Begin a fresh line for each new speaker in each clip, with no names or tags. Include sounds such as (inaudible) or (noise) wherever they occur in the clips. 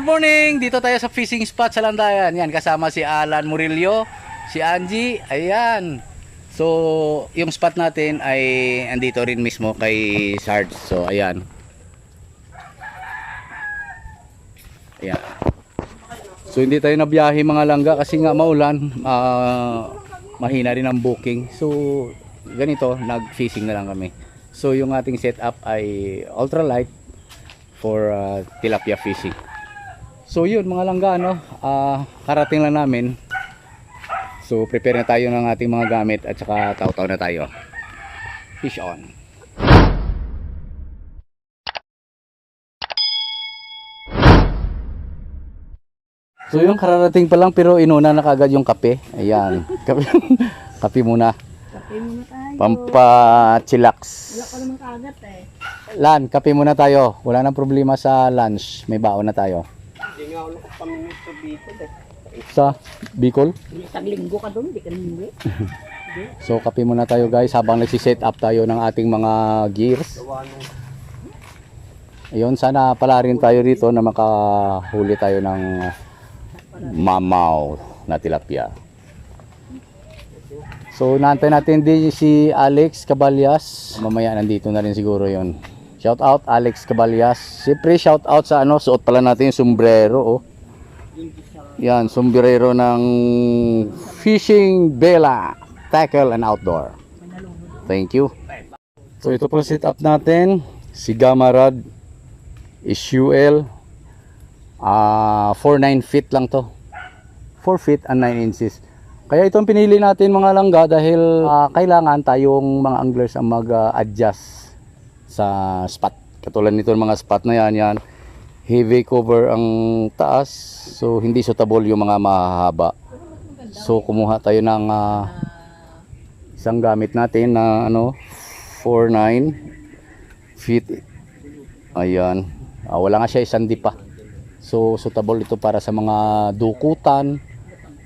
good morning! Dito tayo sa fishing spot sa Landayan. Yan, kasama si Alan Murillo, si Angie, ayan. So, yung spot natin ay andito rin mismo kay Sarge. So, ayan. Ayan. So, hindi tayo nabiyahe mga langga kasi nga maulan. ah, mahina rin ang booking. So, ganito, nag-fishing na lang kami. So, yung ating setup ay ultralight for uh, tilapia fishing. So yun mga langga ano, ah, karating lang namin. So prepare na tayo ng ating mga gamit at saka taw-taw na tayo. Fish on. So yung kararating pa lang pero inuna na kagad yung kape. Ayan. (laughs) Kape, kape muna.
Kape muna tayo.
Pampachillax.
Wala ka naman kagat eh.
Lan, kape muna tayo. Wala nang problema sa lunch. May baon na tayo.
Hindi nga ako nakapaminito dito eh.
Sa Bicol.
Isang linggo ka doon, hindi ka (laughs) namuwi.
So kape muna tayo guys habang nagsiset up tayo ng ating mga gears. Ayun, sana pala rin tayo rito na makahuli tayo ng mamaw na tilapia. So naantay natin din si Alex Caballas. Mamaya nandito na rin siguro yon. Shout out Alex Caballas. Siyempre shout out sa ano, suot pala natin yung sombrero oh. Yan, sombrero ng Fishing Bella Tackle and Outdoor. Thank you. So ito po set up natin. Si Gamarad SUL ah 4-9 feet lang to. 4 feet and 9 inches. Kaya itong pinili natin mga langga dahil ah, kailangan tayong mga anglers ang mag-adjust sa spot. Katulad nito mga spot na yan, yan. Heavy cover ang taas, so hindi suitable yung mga mahahaba. So kumuha tayo ng ah, isang gamit natin na ano 49 feet. Ayan. Ah, wala nga siya isang pa. So suitable ito para sa mga dukutan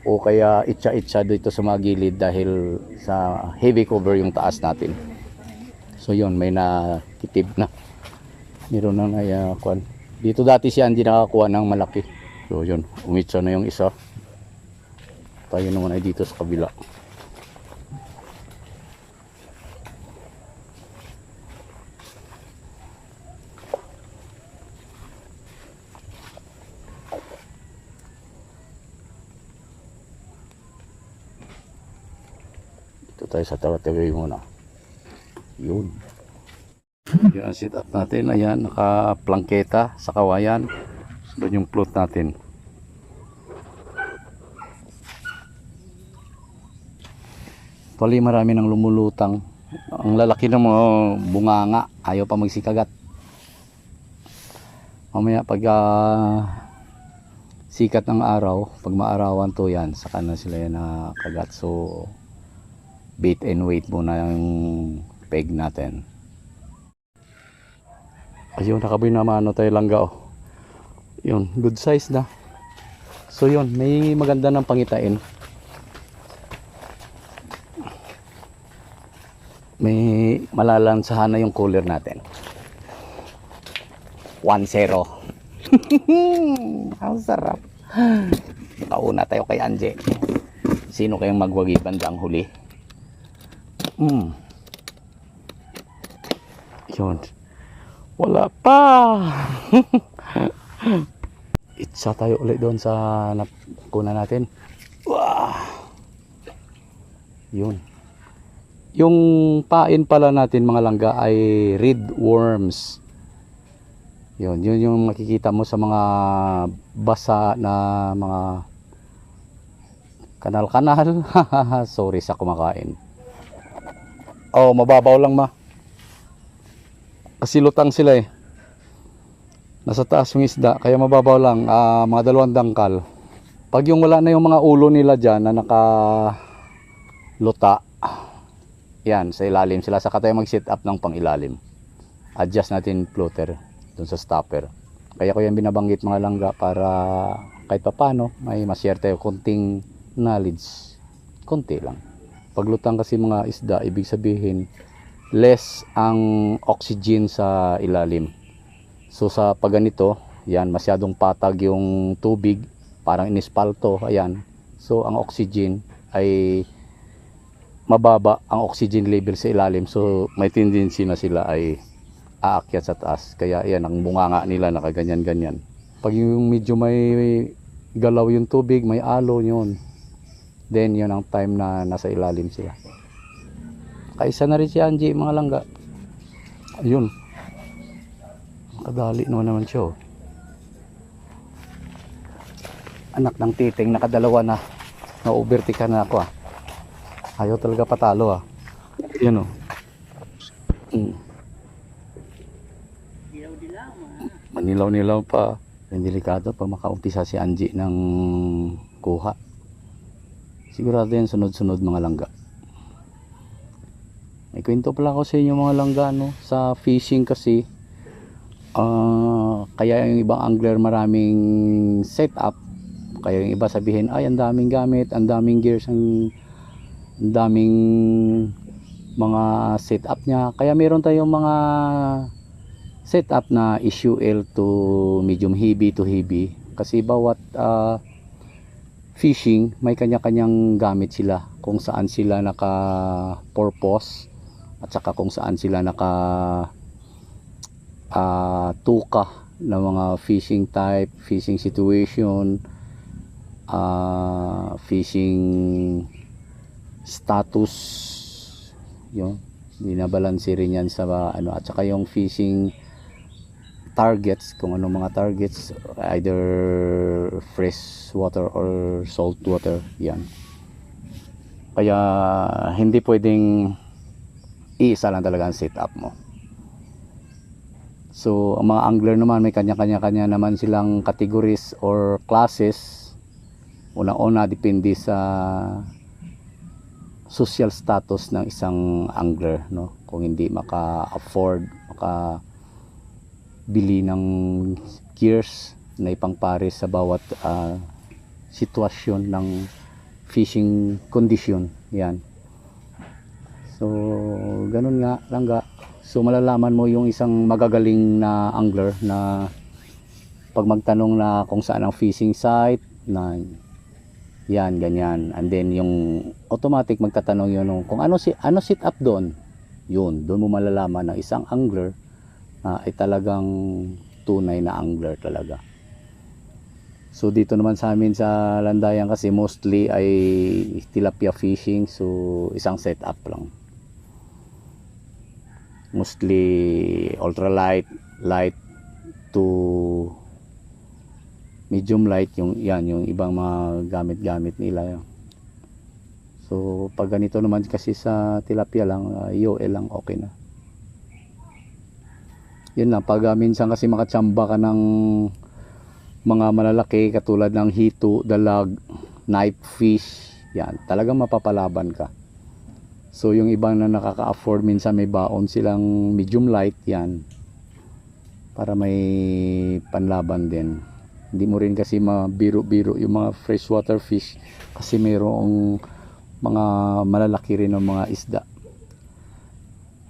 o kaya itcha-itcha dito sa mga gilid dahil sa heavy cover yung taas natin. So yun, may nakitib na. Meron na na kwan. Dito dati si Andy nakakuha ng malaki. So yun, umitsa na yung isa. Tayo naman ay dito sa kabila. Dito tayo sa tawa-tawi muna. Yun. Yun ang sit up natin. Ayan, naka-plangketa sa kawayan. Doon yung float natin. Tuloy marami nang lumulutang. Ang lalaki ng mga bunganga. Ayaw pa magsikagat. Mamaya pag ah, sikat ng araw, pag maarawan to yan, saka na sila yan nakagat. So, bait and weight muna yung peg natin. Ayun, nakaboy na ano tayo langga oh. Yun, good size na. So yun, may maganda ng pangitain. May malalansahan na yung cooler natin. 1-0. (laughs) Ang sarap. Kauna tayo kay Anje. Sino kayang magwagi bandang huli? Mm. Yun. Wala pa. (laughs) Itsa tayo ulit doon sa napuna natin. Wah. Yun. Yung pain pala natin mga langga ay red worms. Yun, yun yung makikita mo sa mga basa na mga kanal-kanal. (laughs) Sorry sa kumakain. Oh, mababaw lang ma. Kasi lutang sila eh. Nasa taas yung isda, kaya mababaw lang, ah, mga dalawang dangkal. Pag yung wala na yung mga ulo nila dyan na naka luta, yan, sa ilalim sila. Saka tayo mag-set up ng pang ilalim. Adjust natin floater dun sa stopper. Kaya ko yan binabanggit mga langga para kahit papano may ma-share tayo konting knowledge. Konti lang. Paglutang kasi mga isda, ibig sabihin less ang oxygen sa ilalim. So sa pagganito, Yan, masyadong patag yung tubig, parang inispalto, ayan. So ang oxygen ay mababa ang oxygen level sa ilalim. So may tendency na sila ay aakyat sa taas. Kaya yan, ang bunganga nila nakaganyan-ganyan. Pag yung medyo may galaw yung tubig, may alo yun. Then yun ang time na nasa ilalim sila. Kaisa na rin si Angie, mga langga. Ayun. Kadali naman naman siya. oh. Anak ng titing, nakadalawa na. Na-overtake na ako ah. Ayaw talaga patalo ah. Yan oh. Mm. Manilaw-nilaw pa. Yung delikado pa makaumpisa si Angie ng kuha. Sigurado yan sunod-sunod mga langga. May kwento pala ako sa inyo mga langga no. Sa fishing kasi ah, kaya yung ibang angler maraming setup. Kaya yung iba sabihin ay ang daming gamit, ang daming gears, ang, ang daming mga setup niya. Kaya meron tayong mga setup na issue L to medium heavy to heavy kasi bawat ah, fishing may kanya-kanyang gamit sila kung saan sila naka purpose at saka kung saan sila naka ah, tuka ng mga fishing type, fishing situation, ah, fishing status yun. Binabalanse rin yan sa ano at saka yung fishing targets kung ano mga targets either fresh water or salt water yan. Kaya hindi pwedeng iisa lang talaga ang setup mo. So ang mga angler naman may kanya-kanya kanya naman silang categories or classes. Unang-una depende sa social status ng isang angler no? Kung hindi maka-afford maka bili ng gears na ipangpares sa bawat ah, sitwasyon ng fishing condition. Yan so ganun nga langga so malalaman mo yung isang magagaling na angler na pag magtanong na kung saan ang fishing site na yan, ganyan. And then yung automatic magtatanong yun nung kung ano si ano sit up doon. Yun, doon mo malalaman na isang angler na ay talagang tunay na angler talaga. So dito naman sa amin sa Landayan kasi mostly ay tilapia fishing so isang setup lang. Mostly ultralight, light to medium light yung yan yung ibang mga gamit-gamit nila. So pag ganito naman kasi sa tilapia lang, uh, lang okay na. Yun lang pag uh, minsan kasi makatsamba ka ng mga malalaki katulad ng hito, dalag, knife fish, yan, talagang mapapalaban ka. So yung ibang na nakaka-afford minsan may baon silang medium light yan. Para may panlaban din. Hindi mo rin kasi mabiro-biro. Yung mga freshwater fish kasi mayroong mga malalaki rin ng mga isda.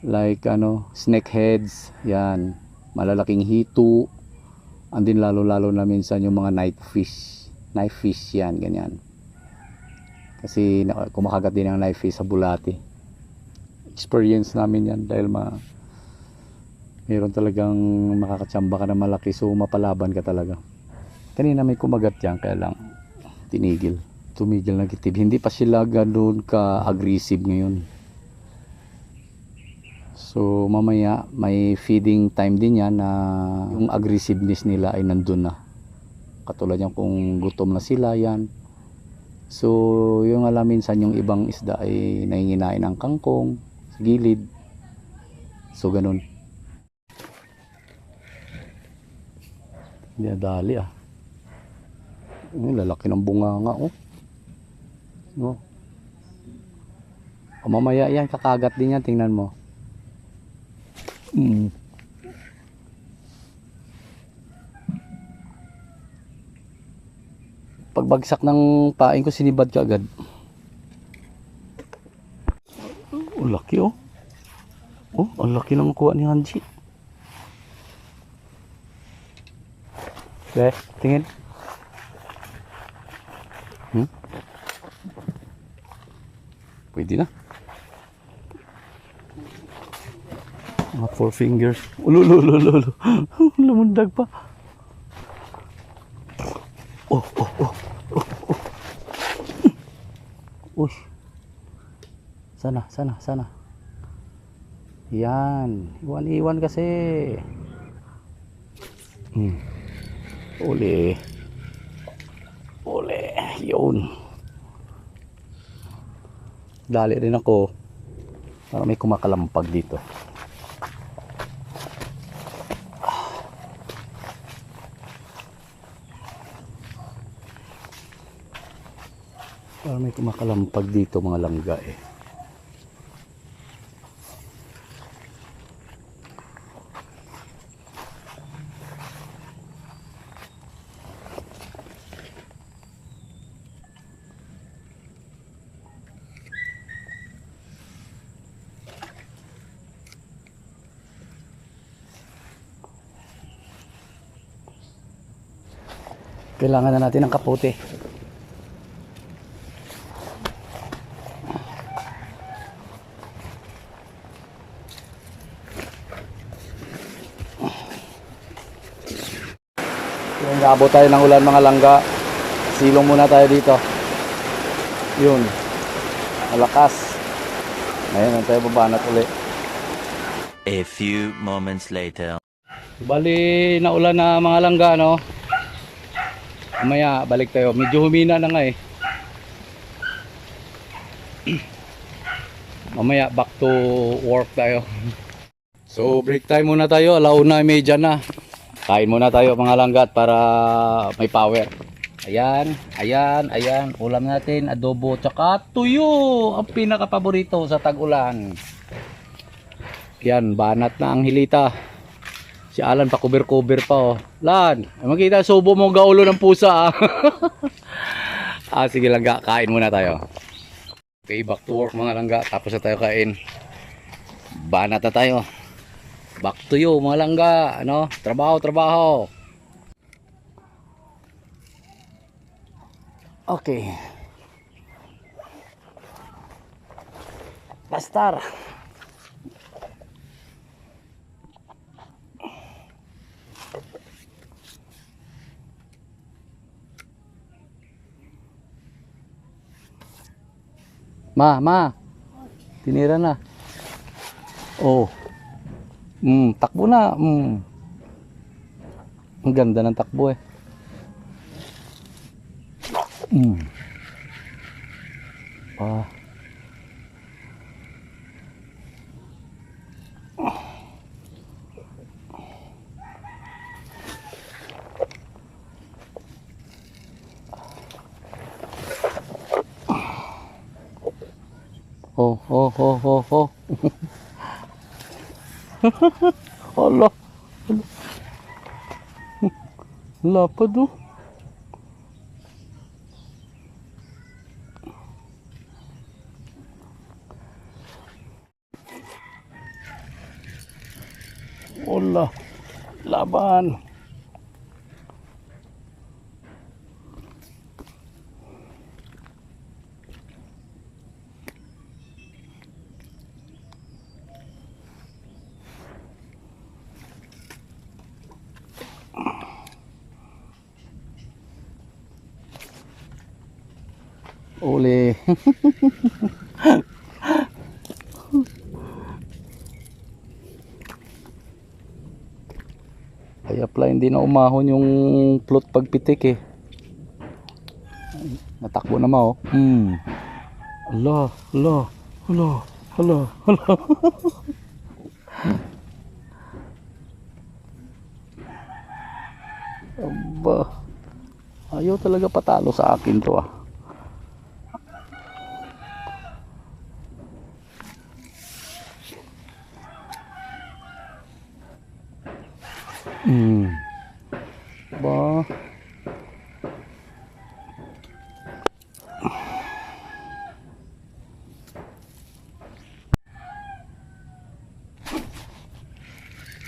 Like ano snakeheads yan. Malalaking hito andin lalo-lalo na minsan yung mga night fish. Knife fish yan ganyan. Kasi kumakagat din ang knife fish sa bulati experience namin yan dahil ma meron talagang makakatsamba ka na malaki so mapalaban ka talaga. Kanina may kumagat yan kaya lang tinigil tumigil na kitib hindi pa sila ganoon ka aggressive ngayon. So mamaya may feeding time din yan na yung aggressiveness nila ay nandun na. Katulad yan kung gutom na sila yan. So yung alam minsan yung ibang isda ay nanginginain ng kangkong gilid so ganun hindi nadali ah ang lalaki ng bunganga oh. No. O mamaya yan kakagat din yan tingnan mo. Mm. Pagbagsak ng pain ko sinibad ka agad. Oh, laki oh. Oh, ang laki ng kuha ni Hanji. Be, tingin. Hmm? Pwede na. Mga four fingers. Ulo, ulo, ulo, ulo, ulo. (laughs) Lumundag pa. Oh, oh, oh. Oh, oh. Uy. Sana, sana, sana. Yan. Iwan-iwan kasi. Hmm. Uli. Uli. Yun. Dali rin ako. Para may kumakalampag dito. Para may kumakalampag dito mga langga eh. Kailangan na natin ng kapote. Yung tayo ng ulan mga langga. Silong muna tayo dito. Yun. Malakas. Ngayon, tayo babanat uli.
A few moments later.
Bali, naulan na mga langga, no? Mamaya, balik tayo. Medyo humina na nga eh. Mamaya, back to work tayo. So, break time muna tayo. Alauna, medya na. Kain muna tayo mga langgat para may power. Ayan, ayan, ayan. Ulam natin, adobo, tsaka tuyo. Ang pinaka-paborito sa tag-ulan. Yan, banat na ang hilita. Si Alan pa cover-cover pa oh. Lan, ay makita subo mo gaulo ng pusa ah. (laughs) ah sige langga, kain muna tayo. Okay, back to work mga langga. Tapos na tayo kain. Banat na tayo. Back to you mga langga. Ano? Trabaho, trabaho. Okay. Pastar. Ma, ma. Tinira na. Oh. Mm, takbo na. Mm. Ang ganda ng takbo eh. Mm. Ah. Oh, oh, oh, oh, oh. Hala. Hala. Lapad oh. Hala. Laban. Uli. (laughs) Kaya pala hindi na umahon yung plot pagpitik eh. Natakbo na ma oh. Hmm. Ala, ala, ala, ala, ala. (laughs) Aba. Ayaw talaga patalo sa akin to ah. Hmm. Ba.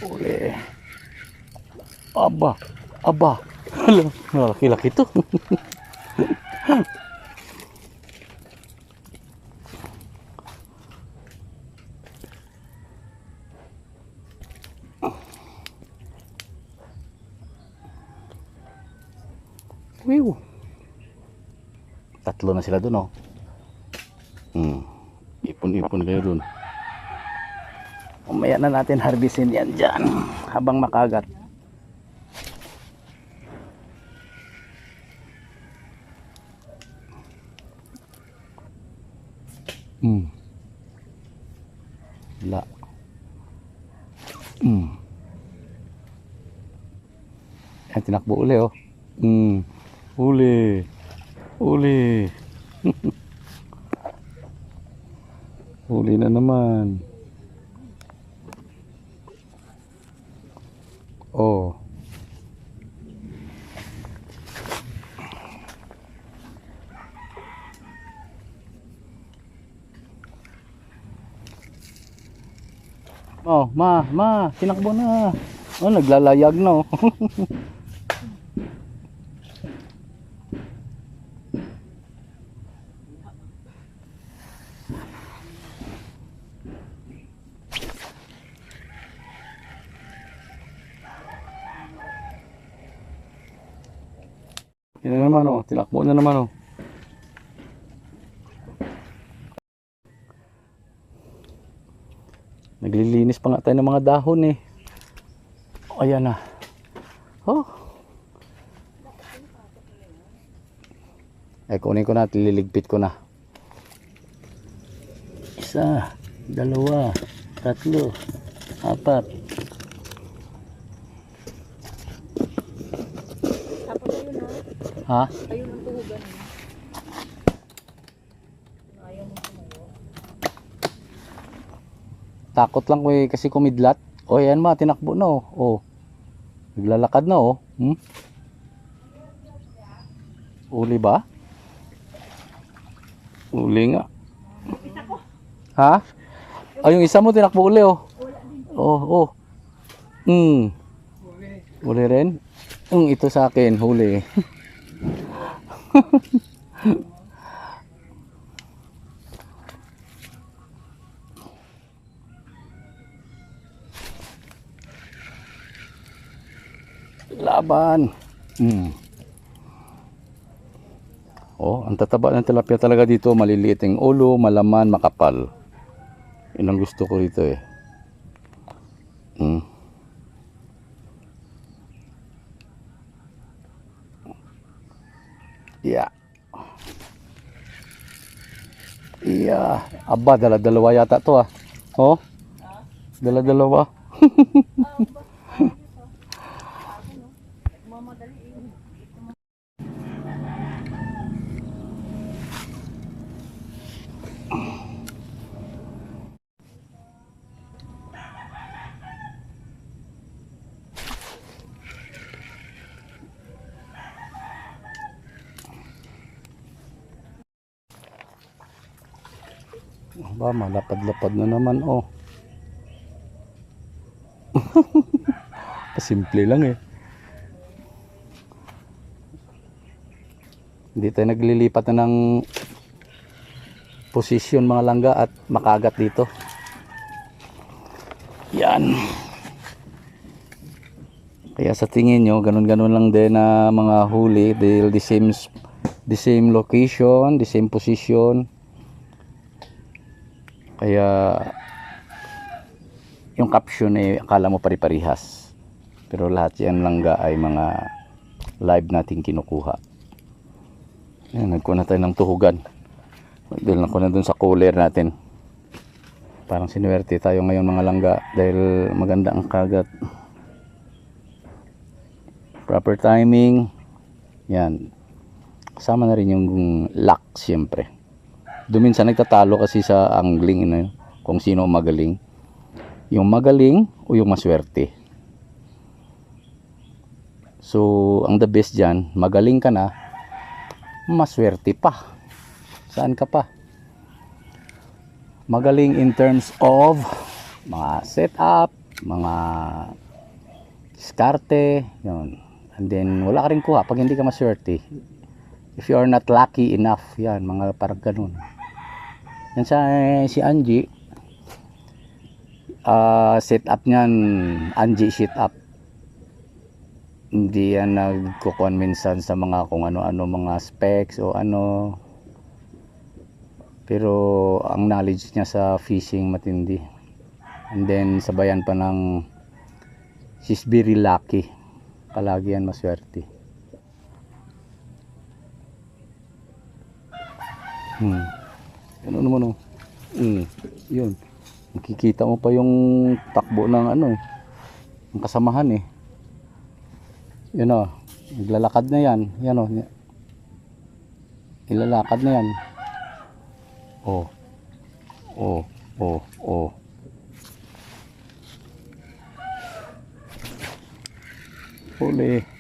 Uli. Aba. Aba. Alam, Malaki-laki to. Wiw. Tatlo na sila doon, oh. Hmm. Ipon-ipon kayo doon. Umaya na natin harvestin yan dyan habang makagat. Hmm. La. Hmm. Yan, tinakbo uli, oh. Hmm. Uli. Uli. (laughs) Uli na naman. Oh. Oh, ma, ma, tinakbo na. Oh, naglalayag na oh. (laughs) Yan na naman oh, tinakbo na naman oh. Pa nga tayo ng mga dahon eh. Ayan na. Oh. Ay, kunin ko na, liligpit ko na. Isa, dalawa, tatlo, apat. Ha?
Ayun ang tuhugan niya. Ayaw mo tumayo.
Takot lang ko eh, kasi kumidlat. O yan ma, tinakbo na oh. Oh. Naglalakad na oh. Hmm? Uli ba? Uli nga. Ha? Ay, yung isa mo tinakbo uli oh. Oh, oh. Hmm. Uli rin? Yung ito sa akin, huli. (laughs) Laban. Hmm. Oh, ang tataba ng tilapia talaga dito, maliliit ang ulo, malaman, makapal. Yun ang gusto ko rito eh. Hmm. Yeah. Yeah. Aba, dala-dalawa yata to ah. Oh? Dala-dalawa. (laughs) Ba, malapad-lapad na naman, oh. (laughs) Simple lang eh. Hindi tayo naglilipat na ng posisyon mga langga at makagat dito. Yan. Kaya sa tingin nyo, ganun-ganun lang din na mga huli dahil the same, the same location, the same position. Kaya yung caption eh akala mo pari-parihas. Pero lahat yan langga ay mga live nating kinukuha. Ayan, nagkuha na tayo ng tuhugan. Dahil na ko na dun sa cooler natin. Parang sinuwerte tayo ngayon mga langga dahil maganda ang kagat. Proper timing. Yan. Kasama na rin yung luck siyempre. Doon minsan nagtatalo kasi sa angling ano, kung sino magaling. Yung magaling o yung maswerte. So, ang the best dyan, magaling ka na, maswerte pa. Saan ka pa? Magaling in terms of mga setup, mga diskarte, yun. And then, wala ka rin kuha pag hindi ka maswerte. If you are not lucky enough, yan, mga parang ganun. Yan sa si Angie, ah set up niyan, Angie set up. Hindi yan nagkukuhan minsan sa mga kung ano-ano mga specs o ano. Pero ang knowledge niya sa fishing matindi. And then sabayan pa ng she's very lucky. Palagi yan maswerte. Hmm. Ano naman oh. Hmm. Yun. Makikita mo pa yung takbo ng ano eh. Ang kasamahan eh. Yun oh. Naglalakad na yan. Yan oh. Ilalakad na yan. Oh. Oh. Oh. Oh. Huli.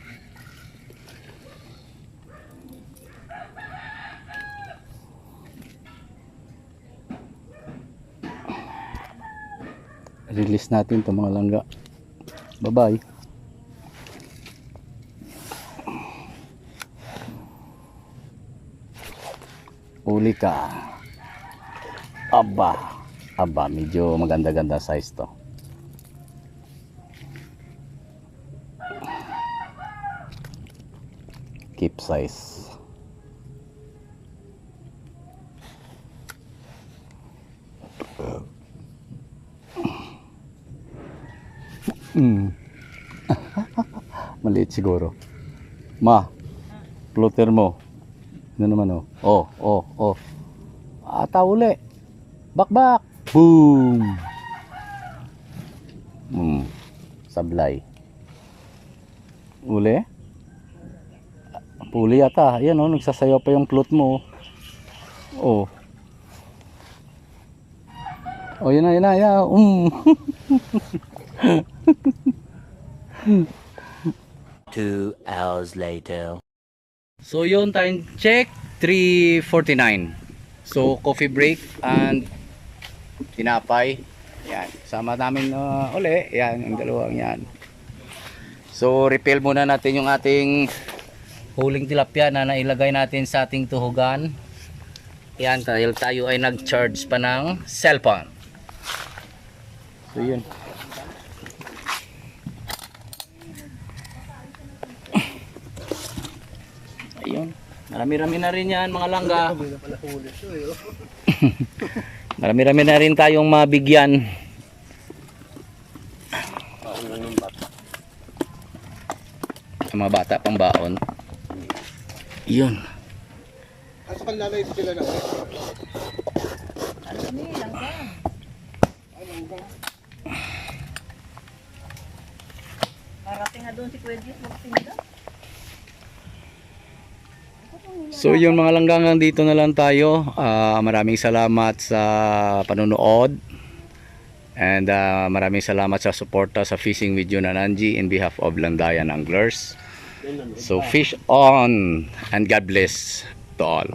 Release natin itong mga langga. Bye-bye. Uli ka. Aba. Aba, medyo maganda-ganda size to. Keep size. Mm. (laughs) Maliit siguro. Ma, floater mo. Ano naman oh? Oh, oh, oh. Ata uli. Bakbak. Boom. Hmm. Sablay. Uli? Puli yata. Ayan oh, nagsasayaw pa yung float mo. Oh. Oh, yun na, yun na, yun na. Um. (laughs)
Two hours later.
So yun time check 3:49. So coffee break and tinapay. Yan, sama namin uh, uli. Yan, ang dalawang yan. So refill muna natin yung ating huling tilapia na nailagay natin sa ating tuhugan. Yan, dahil tayo ay nag-charge pa ng cellphone. So yun. Ayun. Marami-rami na rin yan mga langga. (laughs) Marami-rami na rin tayong mabigyan. Ang mga bata pang baon. Yun.
Ano ni, langga. Parating nga doon si Diaz magtinda.
So yun mga langgang dito na lang tayo. Ah, maraming salamat sa panonood. And ah, maraming salamat sa suporta sa fishing video na Nanji in behalf of Landayan Anglers. So fish on and God bless to all.